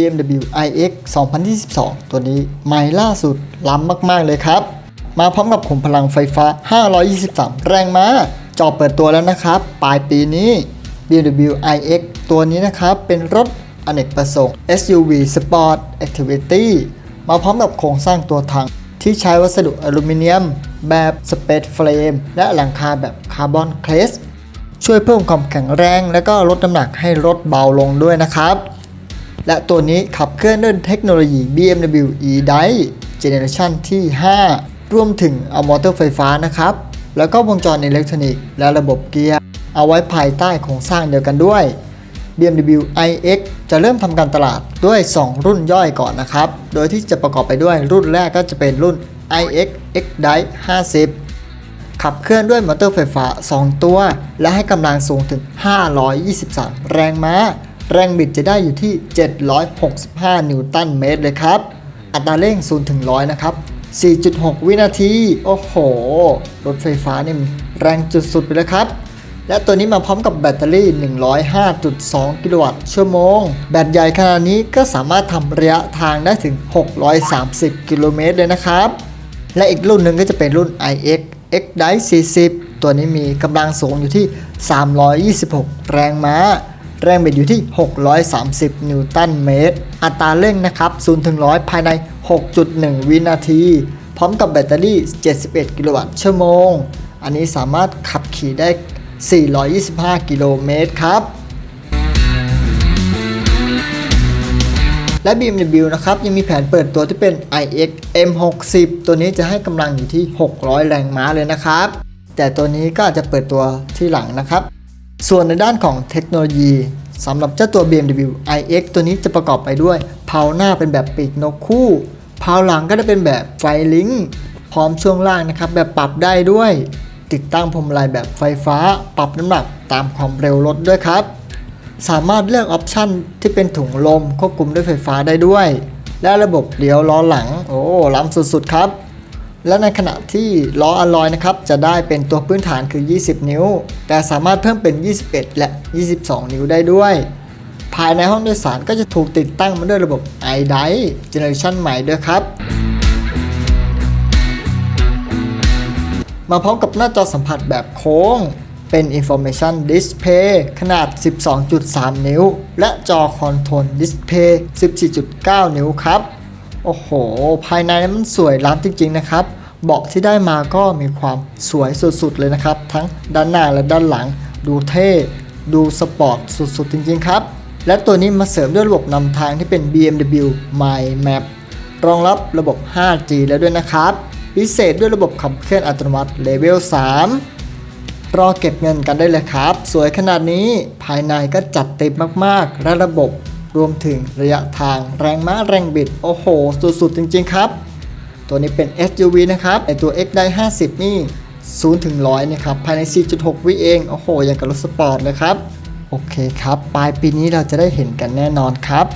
BMW iX 2022 ตัวนี้ใหม่ล่าสุดล้ำมาก ๆ เลยครับ มาพร้อมกับขุมพลังไฟฟ้า 523 แรงม้าจอเปิดตัวแล้วนะครับ ปลายปีนี้ BMW iX ตัวนี้นะครับ เป็นรถอเนกประสงค์ SUV Sport Activity มาพร้อมกับโครงสร้างตัวถัง ที่ใช้วัสดุอลูมิเนียม แบบ Space Frame และหลังคาแบบคาร์บอนเคลสช่วยเพิ่มความแข็งแรง และก็ลดน้ำหนักให้รถเบาลงด้วยนะครับ และตัวนี้ขับเคลื่อนด้วยเทคโนโลยี BMW e-Drive Generation ที่ 5 รวมถึงเอามอเตอร์ไฟฟ้านะครับ แล้วก็วงจรอิเล็กทรอนิกส์และระบบเกียร์ เอาไว้ภายใต้โครงสร้างเดียวกันด้วย BMW iX จะเริ่มทำการตลาดด้วย 2 รุ่นย่อยก่อนนะครับ โดยที่จะประกอบไปด้วยรุ่นแรกก็จะเป็นรุ่น iX X Drive 50 ขับเคลื่อนด้วยมอเตอร์ไฟฟ้า 2 ตัว และให้กำลังสูงถึง 523 แรงม้า แรงบิดจะได้อยู่ที่ 765 นิวตันเมตรเลยครับ อัตราเร่ง 0 ถึง 100 นะครับ 4.6 วินาที โอ้โห รถไฟฟ้านี่แรงจุดสุดไปเลยครับ และตัวนี้มาพร้อมกับแบตเตอรี่ 105.2 กิโลวัตต์ชั่วโมง แบตใหญ่ขนาดนี้ก็สามารถทำระยะทางได้ถึง 630 กิโลเมตรเลยนะครับ และอีกรุ่นหนึ่งก็จะเป็นรุ่น iX X Drive 40 ตัวนี้มีกำลังสูงอยู่ที่ 326 แรงม้า แรงบิดอยู่ที่ 630 นิวตันเมตร อัตราเร่งนะครับ0ถึง100 ภายใน 6.1 วินาที พร้อมกับแบตเตอรี่ 71 กิโลวัตต์ชั่วโมง อันนี้สามารถขับขี่ได้ 425 กิโลเมตรครับและ BMW นะครับ ยังมีแผนเปิดตัวที่เป็น iX M60 ตัวนี้จะให้กำลังอยู่ที่ 600 แรงม้าเลยนะครับ แต่ตัวนี้ก็อาจจะเปิดตัวที่หลังนะครับ ส่วนในด้านของเทคโนโลยีสำหรับเจ้าตัว BMW iX ตัวนี้จะประกอบไปด้วยเพาหน้าเป็นแบบปีกนกคู่เพาหลังก็จะเป็นแบบไฟลิงพร้อมช่วงล่างนะครับ แบบปรับได้ด้วย ติดตั้งพวงมาลัยแบบไฟฟ้า ปรับน้ำหนักตามความเร็วรถด้วยครับ สามารถเลือกออปชันที่เป็นถุงลมควบคุมด้วยไฟฟ้าได้ด้วย และระบบเลี้ยวล้อหลัง โอ้ล้ำสุดๆครับ และในขณะที่ล้ออะลอยนะครับจะได้เป็นตัวพื้นฐานคือ 20 นิ้ว แต่สามารถเพิ่มเป็น 21 และ 22 นิ้วได้ด้วย ภายในห้องโดยสารก็จะถูกติดตั้งมาด้วยระบบ i d i เจเนอเรชันใหม่ด้วยครับ มาพร้อมกับหน้าจอสัมผัสแบบโค้ง เป็น Information Display ขนาด 12.3 นิ้ว และจอ Control Display 14.9 นิ้วครับ โอ้โห ภายในนั้นมันสวยล้ำจริงๆนะครับ เบาะที่ได้มาก็มีความสวยสุดๆเลยนะครับ ทั้งด้านหน้าและด้านหลัง ดูเท่ ดูสปอร์ตสุดๆจริงๆครับ และตัวนี้มาเสริมด้วยระบบนำทางที่เป็น BMW My Map รองรับระบบ 5G แล้วด้วยนะครับ พิเศษด้วยระบบขับเคลื่อนอัตโนมัติเลเวล 3 รอเก็บเงินกันได้เลยครับ สวยขนาดนี้ภายในก็จัดเต็มมากๆ และระบบ รวมถึงระยะทางแรงม้าแรงบิด โอ้โห สุดๆ จริงๆ ครับ ตัวนี้เป็น SUV นะครับไอตัว X ได้ 50 นี่0ถึง100นะครับ ภายใน 4.6 วิเอง โอ้โห อย่างกับรถสปอร์ตเลยครับ โอเคครับ ปลายปีนี้เราจะได้เห็นกันแน่นอนครับ